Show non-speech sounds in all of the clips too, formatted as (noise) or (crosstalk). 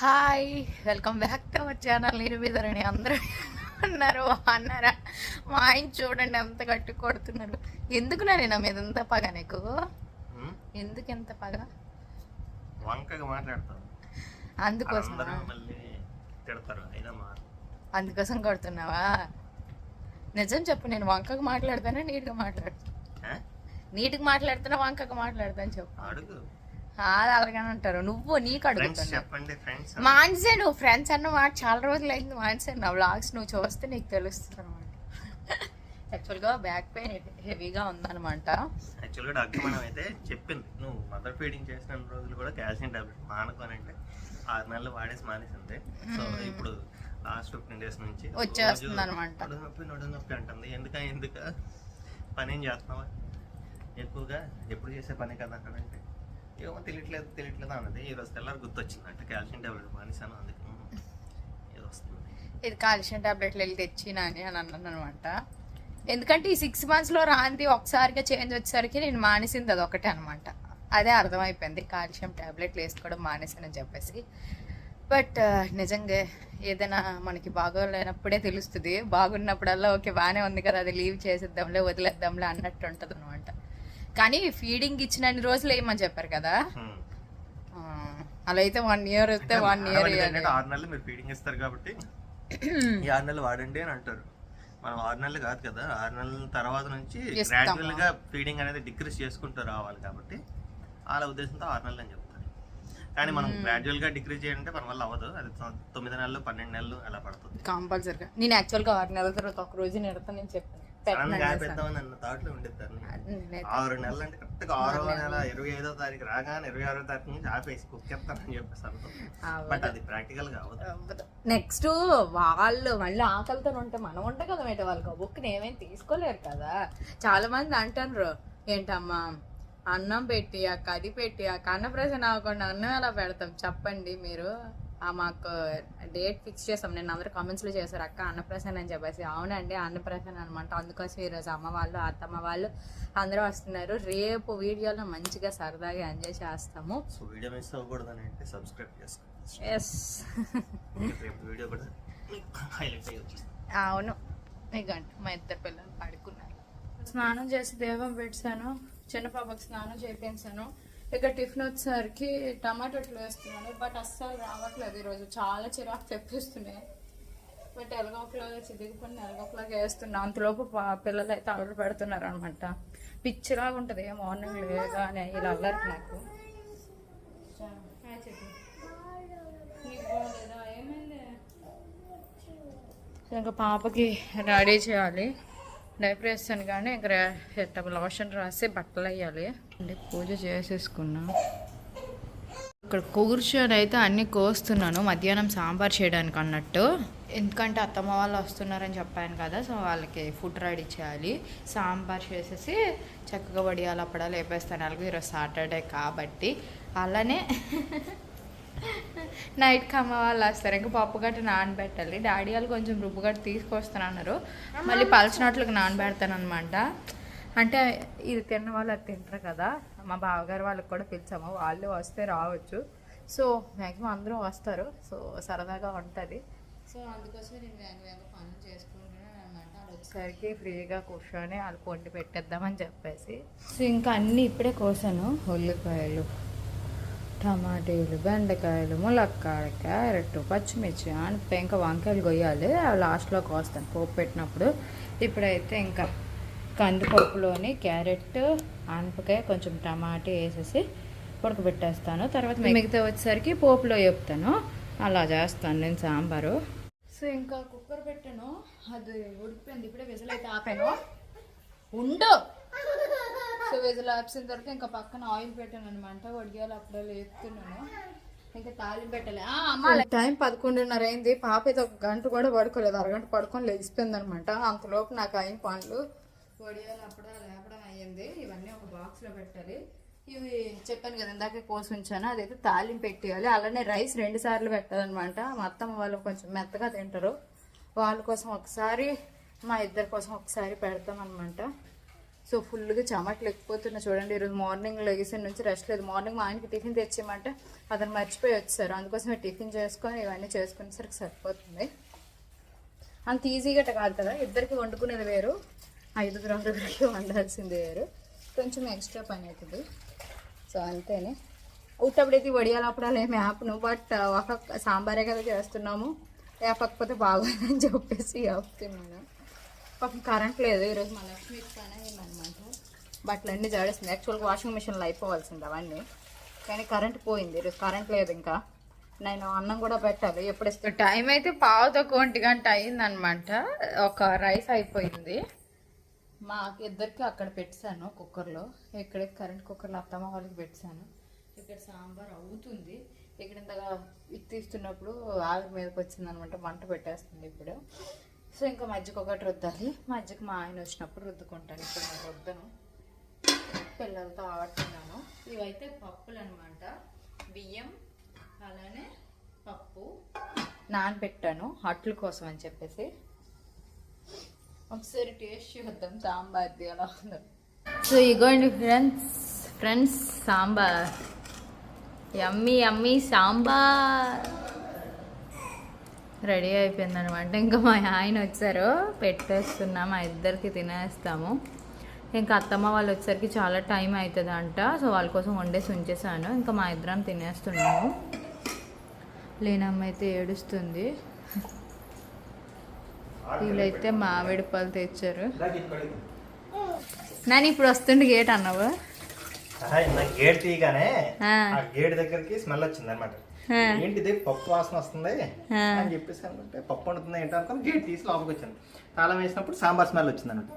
Hi welcome back to our channel నేను మీదరని అందరూ అన్నారు అన్నారా మా ఆయన చూడండి ఎంత గట్టి కొడుతున్నారు ఎందుకు నా మీద ఎంత పగ నీకు? ఎందుకు ఎంత పగ? వంకగా అందుకోసం తిడతారు అందుకోసం కొడుతున్నావా? నిజం చెప్పు నేను వంకగా మాట్లాడతానా నీట్గా మాట్లాడుతాను? నీట్గా మాట్లాడుతున్నా వంకగా మాట్లాడతాను చెప్పు. అడుగు. అది అలాగనే ఉంటారు. నువ్వు నీకు ఫ్రెండ్స్ మాన్సే నువ్వు ఫ్రెండ్స్ అన్న మాట చాలా రోజులు అయింది మాన్సే నా వ్లాగ్స్ నువ్వు చూస్తే నీకు తెలుస్తుంది అనమాట యాక్చువల్గా బ్యాక్ పెయిన్ హెవీగా ఉందన్నమాట. యాక్చువల్గా డాక్టర్ మేడం అయితే చెప్పింది. నువ్వు మదర్ ఫీడింగ్ చేసిన రోజులు కూడా కాల్షియం టాబ్లెట్ మానుకోని అంటే ఆరు నెలలు వాడేసి మానేసింది. సో ఇప్పుడు లాస్ట్ ఫిఫ్టీన్ డేస్ నుంచి వచ్చేస్తుంది రోజు అన్నమాట. నడుము నొప్పి నడుము నొప్పి అంటుంది. ఎందుక ఎందుక? పని ఏం చేస్తున్నావా? ఎక్కువగా ఎప్పుడు చేసే పని కదా అంటే ఏమో తెలియట్లేదు తెలియట్లేదు అన్నది. ఈ రోజు తెల్లారి గుర్తొచ్చింది అంటే కాల్షియం టాబ్లెట్ మానేసాను అందుకు. ఏదో వస్తుంది. ఇది కాల్షియం టాబ్లెట్లు వెళ్ళి తెచ్చినా అని అని అన్నాను అనమాట ఎందుకంటే ఈ సిక్స్ మంత్స్లో రాంది ఒకసారిగా చేంజ్ వచ్చేసరికి నేను మానేసింది అది ఒకటే అనమాట అదే అర్థమైపోయింది. కాల్షియం టాబ్లెట్లు వేసుకోవడం మానేసానని చెప్పేసి. బట్ నిజంగా ఏదైనా మనకి బాగోలేనప్పుడే తెలుస్తుంది. బాగున్నప్పుడల్లా ఓకే బాగానే ఉంది కదా అది లీవ్ చేసేద్దాంలే వదిలేద్దాంలే అన్నట్టు ఉంటుంది అనమాట కానీ ఫీడింగ్ ఇచ్చినన్ని రోజులు వేయమని చెప్పారు కదా? అలా అయితే వన్ ఇయర్ వస్తే వన్ ఇయర్ ఆరు నెలలు మీరు ఫీడింగ్ ఇస్తారు కాబట్టి ఈ ఆరు నెలలు వాడండి అని అంటారు. మనం ఆరు నెలలు కాదు కదా ఆరు నెలల తర్వాత నుంచి. గ్రాడ్యువల్గా ఫీడింగ్ అనేది డిక్రీస్ చేసుకుంటూ రావాలి కాబట్టి వాళ్ళ ఉద్దేశంతో ఆరు నెలలు అని చెప్తారు. కానీ మనం గ్రాడ్యువల్గా డిక్రీజ్ చేయాలంటే మన వల్ల అవ్వదు. అది తొమ్మిది నెలలు పన్నెండు నెలలు అలా పడుతుంది. కంపల్సరీగా నేను యాక్చువల్గా ఆరు నెలల తర్వాత ఒక రోజు నెడతా నేను చెప్పాను. ఆరు నెలలు అంటే కరెక్ట్గా ఆరో నెల ఇరవై ఐదో తారీఖు రాగానే ఇరవై ఆరో తారీఖు నుంచి ఆపేసి కుక్కెత్తానని చెప్పేసి అనుకో బట్ అది ప్రాక్టికల్గా నెక్స్ట్ వాళ్ళు మళ్ళీ ఆకలితో ఉంటే మనం ఉంటే కదా మేట వాళ్ళకి బుక్ ఏమేమి తీసుకోలేరు కదా. చాలా మంది అంటారు ఏంటమ్మా అన్నం పెట్టి ఆ కది పెట్టి ఆ కన్నప్రసన అవ్వకుండా అన్నం ఎలా పెడతాం? చెప్పండి మీరు. మాకు డేట్ ఫిక్స్ చేసాం. నేను అందరూ comments లో చేశారు. అక్క అన్నప్రసన్న అని చెప్పేసి. అవునండి అన్నప్రసన్న అనమాట అందుకోసం ఈరోజు అమ్మ వాళ్ళు అత్తమ్మ వాళ్ళు అందరూ వస్తున్నారు. రేపు వీడియోలో మంచిగా సరదాగా ఎంజాయ్ చేస్తాము. సో వీడియో మిస్ అవ్వకూడదని అంటే సబ్స్క్రైబ్ చేసుకోండి. ఎస్ వీడియో కూడా హైలైట్ అవును. ఇగండి మా ఇద్దరు పిల్లలు పడుకున్నారు. స్నానం చేసి దేవం పెట్టాను. చిన్న పాపకి స్నానం చేయించాను ఇక టిఫిన్ వచ్చేసరికి టమాటోట్లు వేస్తున్నాను బట్ అస్సలు రావట్లేదు ఈరోజు. చాలా చిరాకు తెప్పిస్తున్నాయి. బట్ ఎలగొకలాగా చిదిగిపోయిన ఎలగొకలాగా వేస్తున్నా. అంతలోపు పిల్లలు అయితే అల్లరి పెడుతున్నారు అనమాట పిచ్చిలాగా ఉంటుంది మార్నింగ్ లేగానే ఇలా అల్లరికి నాకు? ఇంకా పాపకి రెడీ చేయాలి. డైపర్ వేస్తాను కానీ ఇంకా లోషన్ రాసి బట్టలు వేయాలి. అంటే పూజ చేసేసుకున్నా. ఇక్కడ కూర్చొని అయితే అన్ని కోస్తున్నాను. మధ్యాహ్నం సాంబార్ చేయడానికి అన్నట్టు. ఎందుకంటే అత్తమ్మ వాళ్ళు వస్తున్నారని చెప్పాను కదా సో వాళ్ళకి ఫుడ్ రెడీ చేయాలి. సాంబార్ చేసేసి చక్కగా వడియాలు అప్పడాలు వేపేస్తాను. అలాగే ఈరోజు సాటర్డే కాబట్టి అలానే నైట్కి అమ్మ వాళ్ళు వస్తారు. ఇంకా పప్పు గట్ట నానబెట్టాలి. డాడీ వాళ్ళు కొంచెం రుబ్బు గట్ట తీసుకొస్తానన్నారు. మళ్ళీ పలచినట్లుగా నానబెడతాను అనమాట అంటే ఇది తిన్న వాళ్ళు అది తింటారు కదా. మా బావగారు వాళ్ళకి కూడా పిలిచాము. వాళ్ళు వస్తే రావచ్చు. సో మ్యాక్సిమం అందరూ వస్తారు. సో సరదాగా ఉంటుంది. సో అందుకోసమే నేను వేగ వేగ పనులు చేసుకుంటున్నాను అనమాట వాళ్ళు వచ్చేసరికి ఫ్రీగా కూర్చొని వాళ్ళకి వండి పెట్టేద్దామని చెప్పేసి. సో ఇంకా అన్నీ ఇప్పుడే కోసాను. ఉల్లిపాయలు టమాటీలు బెండకాయలు ములక్కాడ క్యారెట్ పచ్చిమిర్చి ఆనపకాయ ఇంకా వంకాయలు కొయ్యాలి. అవి లాస్ట్లో కోస్తాను. పోపు పెట్టినప్పుడు. ఇప్పుడైతే ఇంకా కందిపప్పులోని క్యారెట్ ఆనపకాయ కొంచెం టమాటీ వేసేసి ఉడకబెట్టేస్తాను. తర్వాత మిగతా వచ్చేసరికి పోపులో చెప్తాను అలా చేస్తాను నేను సాంబారు. సో ఇంకా కుక్కర్ పెట్టాను. అది ఉడికిపోయింది. ఇప్పుడే విజిల్ అయితే ఆపాను. ఉండు. సో విజిల్ ఆపిన తర్వాత ఇంకా పక్కన ఆయిల్ పెట్టాను అనమాట వడియాలు అప్పుడే లేపుతున్నాను. ఇంకా తాలింపు పెట్టాలి. టైం పదకొండున్నర అయింది. పాప అయితే ఒక గంట కూడా పడుకోలేదు. అరగంట పడుకొని లేచిపోయింది అనమాట అంతలోపు నాకు అయిన పనులు వడియాలు అప్పుడు లేపడం అయ్యింది. ఇవన్నీ ఒక బాక్స్లో పెట్టాలి. ఇవి చెప్పాను కదా ఇందాక కోసి ఉంచాను. అదైతే తాలింపు పెట్టేయాలి. అలానే రైస్ రెండు సార్లు పెట్టాలన్నమాట. మా అత్తమ్మ వాళ్ళు కొంచెం మెత్తగా తింటారు. వాళ్ళ కోసం ఒకసారి మా ఇద్దరి కోసం ఒకసారి పెడతామన్నమాట. సో ఫుల్గా చెమట్లు ఎక్కిపోతున్నా చూడండి. ఈరోజు మార్నింగ్ లెగిసిన నుంచి రెస్ట్ లేదు. మార్నింగ్ మా ఆయనకి టిఫిన్ తెచ్చేయమంటే అతను మర్చిపోయి వచ్చారు అందుకోసమే టిఫిన్ చేసుకొని ఇవన్నీ చేసుకునేసరికి సరిపోతుంది. అంత ఈజీగా కాదు కదా. ఇద్దరికి వండుకునేది వేరు. ఐదుగురు ఆరుగురికి వండాల్సింది వేరు కొంచెం ఎక్స్ట్రా పని అవుతుంది. సో అంతేనే. ఉట్టప్పుడైతే వడియాలు అప్పుడాలు ఏమి ఆపను బట్ ఒక సాంబారే కదా చేస్తున్నాము. వేపకపోతే బాగోదని చెప్పేసి ఆపుతున్నాను పాపం కరెంట్ లేదు ఈరోజు మా లక్ష్మి పని అయిందనమాట. బట్టలు అన్నీ జాడేస్తుంది యాక్చువల్గా వాషింగ్ మిషన్లో అయిపోవాల్సింది అవన్నీ. కానీ కరెంట్ పోయింది ఈరోజు కరెంట్ లేదు ఇంకా. నేను అన్నం కూడా పెట్టాలి ఎప్పుడు టైం అయితే పావుతో కొంటి ఒంటి గంట అయిందనమాట. ఒక రైస్ అయిపోయింది. మా ఇద్దరికి అక్కడ పెట్టాను కుక్కర్లో. ఇక్కడ కరెంట్ కుక్కర్లో అత్తమ్మ వాళ్ళకి పెట్టాను. ఇక్కడ సాంబార్ అవుతుంది. ఇక్కడ ఇంతగా ఇది తీస్తున్నప్పుడు ఆవిరి మీదకి వచ్చింది అనమాట మంట పెట్టేస్తుంది ఇప్పుడు. సో ఇంకా మజ్జిగ ఒకటి రుద్దాలి. మజ్జిగ మా ఆయన వచ్చినప్పుడు రుద్దుకుంటాను. ఇప్పుడు నేను రుద్దను. పిల్లలతో ఆడుతున్నాను. ఇవైతే పప్పులు అనమాట బియ్యం అలానే పప్పు. నానబెట్టాను అట్ల కోసం అని చెప్పేసి. ఒకసారి టేస్ట్ చూద్దాం సాంబార్ది ఎలా ఉందో. సో ఇగోండి friends friends sambar. Yummy yummy sambar. Ready అయిపోయింది అనమాట ఇంకా మా ఆయన వచ్చారు. పెట్టేస్తున్నాం మా ఇద్దరికి తినేస్తాము. ఇంకా అత్తమ్మ వాళ్ళు వచ్చేసరికి చాలా టైం అవుతుంది అంట సో వాళ్ళ కోసం వండేసి ఉంచేసాను ఇంకా మా ఇద్దరం తినేస్తున్నాము. లేనమ్మ అయితే ఏడుస్తుంది. వీళ్ళైతే మామిడి పళ్ళు తెచ్చారు. నాని ఇప్పుడు వస్తుండే గేట్ అన్నావు? గేట్ తీయగానే ఆ. గేట్ దగ్గరికి స్మెల్ వచ్చింది అనమాట. ఏంటిది? పప్పు వాసన వస్తుంది. అని చెప్పేసి అనుకుంటే పప్పు వండుతుంది ఏంటో అనుకుని గేట్ తీసి లోపలికి వచ్చాను తాళం వేసినప్పుడు సాంబార్ స్మెల్ వచ్చింది అనమాట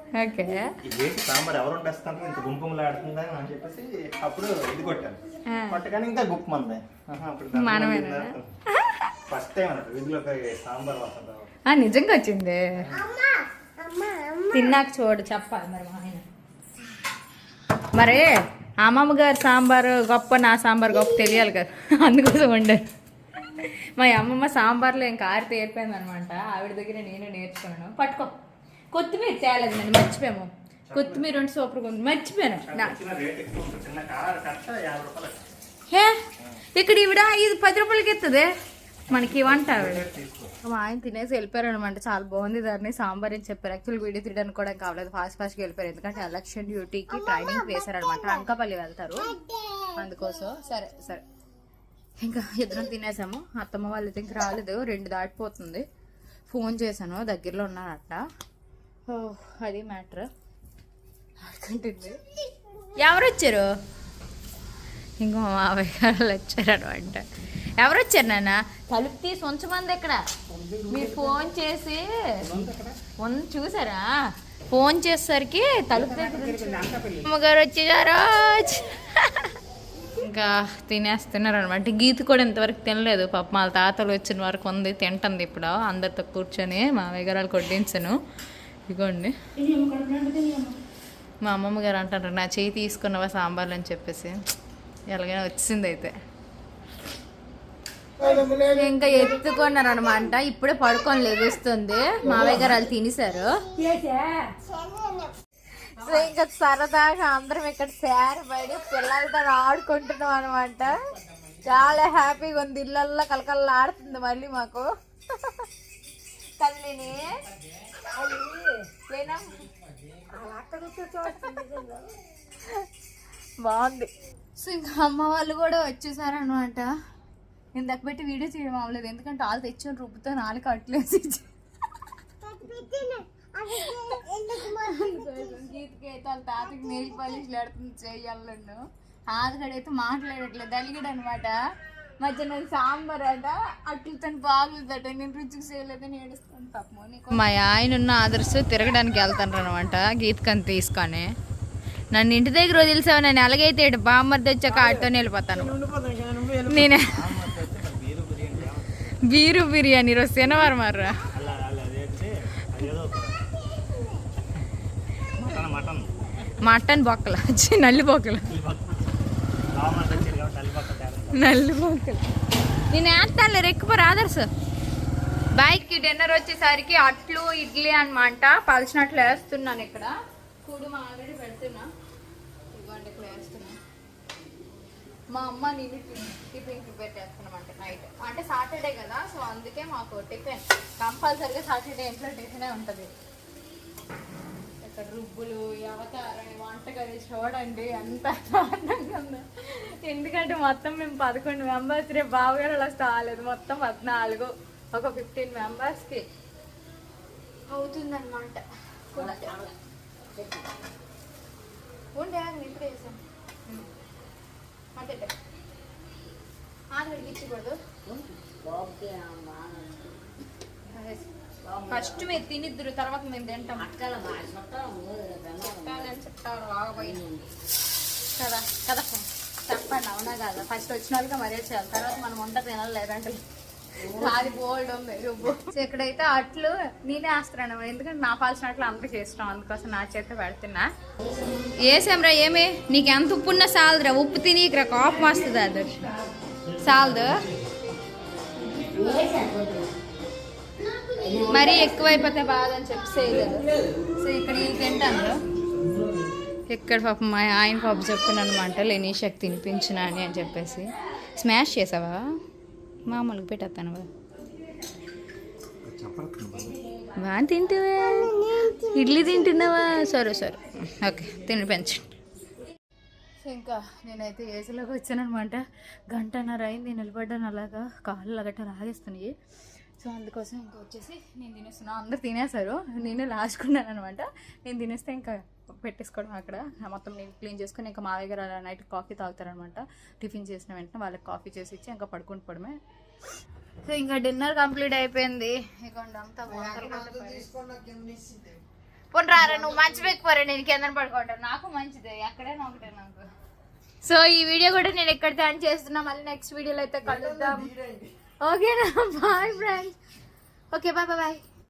గేట్ సాంబార్ ఎవరు వండేస్తారు? ఇంత గుంపుములాడుతుందని అని చెప్పేసి అప్పుడు ఇది కొట్టాను. కొట్టగానే ఇంకా గుప్పు మంది. అప్పుడు? ఫస్ట్ టైం వీధిలోకి సాంబార్ వాసన నిజంగా వచ్చింది. తిన్నాక చూడు చెప్పాలి మరి ఆయన. మరి అమ్మమ్మ గారి సాంబార్ గొప్ప నా సాంబార్ గొప్ప తెలియాలి కదా. అందుకోసం వండారు మా అమ్మమ్మ సాంబార్లో ఇంకా ఆరి తేరిపోయింది అనమాట ఆవిడ దగ్గర నేను నేర్చుకున్నాను. పట్టుకో. కొత్తిమీర తేలేదు నేను మర్చిపోయాము. కొత్తిమీర ఉంటే సూపర్గా ఉంది. మర్చిపోయాను. నా- చిన్న రేట్ ఎక్కువ ఉంటుంది. చిన్న కార కట్ట యాభై రూపాయలు. హే ఇక్కడ ఈవిడ ఇది పది రూపాయలకి ఎత్తుంది మనకి వంట మా ఆయన తినేసి వెళ్ళిపోయారు అనమాట చాలా బాగుంది దాన్ని సాంబార్ అని చెప్పారు. యాక్చువల్ వీడియో తీయడానికి కూడా కావలేదు ఫాస్ట్ ఫాస్ట్గా వెళ్ళిపోయారు. ఎందుకంటే ఎలక్షన్ డ్యూటీకి ట్రైనింగ్ వేశారనమాట అంకపల్లి వెళ్తారు. అందుకోసం సరే సరే. ఇంకా ఇద్దరం తినేసాము. అత్తమ్మ వాళ్ళు అయితే ఇంకా రాలేదు. రెండు దాటిపోతుంది. ఫోన్ చేశాను. దగ్గరలో ఉన్నారట. ఓ, అది మ్యాటర్ అనుకుంటుంది ఎవరు వచ్చారు ఇంకో మా మావయ్య గారు వచ్చారు అనమాట ఎవరు వచ్చారు నాన్న? తలుపు తీసి ఉంచమంది ఇక్కడ. మీరు ఫోన్ చేసి ఉన్- చూసారా? ఫోన్ చేసేసరికి తలుపు దగ్గర అమ్మగారు వచ్చేసారు. ఇంకా తినేస్తున్నారు అనమాట గీత కూడా ఇంతవరకు తినలేదు. పాప మా తాతలు వచ్చిన వరకు ఉంది తింటుంది ఇప్పుడు. అందరితో కూర్చొని మా గారు వాళ్ళు కొట్టించాను ఇగోండి. మా అమ్మమ్మ గారు అంటారు నా చేయి తీసుకున్నవా సాంబార్లు అని చెప్పేసి. ఎలాగైనా వచ్చింది అయితే. ఇంకా ఎత్తుకున్నారు అనమాట ఇప్పుడే పడుకొని లెగుస్తుంది. మావయ్య గారు వాళ్ళు తినేశారు. సో ఇంకా సరదాగా అందరం ఇక్కడ శారీ పడి పిల్లలతో ఆడుకుంటున్నాం అనమాట. చాలా హ్యాపీగా ఉంది. ఇళ్ళల్లో కలకల్లా ఆడుతుంది మళ్ళీ మాకు. తల్లిని బాగుంది. సో ఇంకా అమ్మ వాళ్ళు కూడా వచ్చేసారనమాట. ఇందాక పెట్టి వీడియో చేయడం అవ్వలేదు ఎందుకంటే వాళ్ళు తెచ్చిన రుబ్బుతో నాలుగు కట్లేసి గీతకి అయితే వాళ్ళ తాతకి నెయిల్ పాలిష్ ఆడుతుంది చేయాలను ఆదిగడైతే మాట్లాడట్లేదు. అలిగడు అనమాట మధ్యాహ్నం సాంబార్ అట అట్లతో బాగుందట. నేను రుచికి చేయలేదని ఏడుస్తాను పాపం. మా ఆయన ఉన్న ఆదర్శ తిరగడానికి వెళ్తాను అనమాట గీతకని తీసుకొని. నన్ను ఇంటి దగ్గర వదిలిసావు నన్ను ఎలాగైతే బామ్మర్ది వచ్చాక ఆటో వెళ్ళిపోతాను. నేనే బీరు బిర్యానీ రోజు శనివారం మర్రా మటన్ మటన్ మటన్ బొక్కల నల్లి బొక్కలు. నల్లి బొక్కలు. నేను వేస్తానులే రెక్కుపో ఆదర్శ బైక్కి డిన్నర్ వచ్చేసరికి అట్లు ఇడ్లీ అనమాట పలిచినట్లు వేస్తున్నాను ఇక్కడ. కుడుమ ఆల్రెడీ పెడుతున్నా. మా అమ్మ నేను టిఫిన్ ప్రిపేర్ చేస్తున్నామంట నైట్. అంటే సాటర్డే కదా సో అందుకే మాకు టిఫిన్. కంపల్సరీగా సాటర్డే ఇంట్లో టిఫినే ఉంటుంది. ఇక్కడ రుబ్బులు అవతారం వంటగది చూడండి దారుణంగా ఉందో. ఎందుకంటే మొత్తం మేము పదకొండు మెంబర్స్ రేపు బావగారు అలా రాలేదు మొత్తం పద్నాలుగు ఒక ఫిఫ్టీన్ మెంబర్స్కి అవుతుందన్నమాట. ఉండే ఇప్పుడే వేసాను అంటే ఆగడికి ఇచ్చకూడదు ఫస్ట్ మీరు తినిద్దరు తర్వాత మేము తింటాం. చుట్టాలని చుట్టాలు బాగపోయింది కదా కదా. చెప్పండి అవునా కదా? ఫస్ట్ వచ్చిన వాళ్ళకి మరీ చేయాలి. తర్వాత మనం వంట తినాలి లేదంటే అది బోల్డ్ ఉంది సో ఇక్కడైతే అట్లు నేనే వేస్తున్నాను. ఎందుకంటే నా పాల్సిన అట్లు అందరికి ఇష్టం. అందుకోసం నా చేత పెడుతున్నా. ఏసాంరా ఏమే? నీకు ఎంత ఉప్పు ఉన్నా సాలదురా. ఉప్పు తిని ఇక్కడ కోపం వస్తుంది అది. సాలదు. మరీ ఎక్కువైపోతే బాధ అని చెప్పి చేయలేదు. సో ఇక్కడ ఈ తింటాను. ఇక్కడ పాపం మా ఆయన పాప చెప్తున్నాను అనమాట శక్తి తినిపించిన అని అని చెప్పేసి. స్మాష్ చేసావా? మామూలుగా పెట్టేస్తాను బాగా తింటావా. ఇడ్లీ తింటున్నావా? సరే సరే. ఓకే తినిపించండి సో ఇంకా నేనైతే ఏసీలోకి వచ్చానమాట గంటన్నర అయింది నిలబడ్డాను అలాగా. కాళ్ళు గట్ట లాగేస్తున్నాయి. సో అందుకోసం ఇంకా వచ్చేసి నేను తినేస్తున్నాను అందరు తినేశారు. నేనే లాచుకున్నాను అనమాట నేను తినేస్తే ఇంకా పెట్టేసుకోవడం అక్కడ. మొత్తం నేను క్లీన్ చేసుకొని ఇంకా మా దగ్గర నైట్ కాఫీ తాగుతారనమాట. టిఫిన్ చేసిన వెంటనే వాళ్ళకి కాఫీ చేసి ఇచ్చి ఇంకా పడుకుని పడమే సో ఇంకా డిన్నర్ కంప్లీట్ అయిపోయింది. పోనీ రారా నువ్వు మంచి పెక్కుపోరా నేను కింద పడుకోవటం నాకు మంచిదే ఎక్కడైనా ఒకటే నాకు. సో ఈ వీడియో కూడా నేను ఎక్కడ థ్యాంక్ చేస్తున్నా మళ్ళీ నెక్స్ట్ వీడియోలో అయితే కలుద్దాం. ఓకేనా? (laughs) Bye friends okay bye bye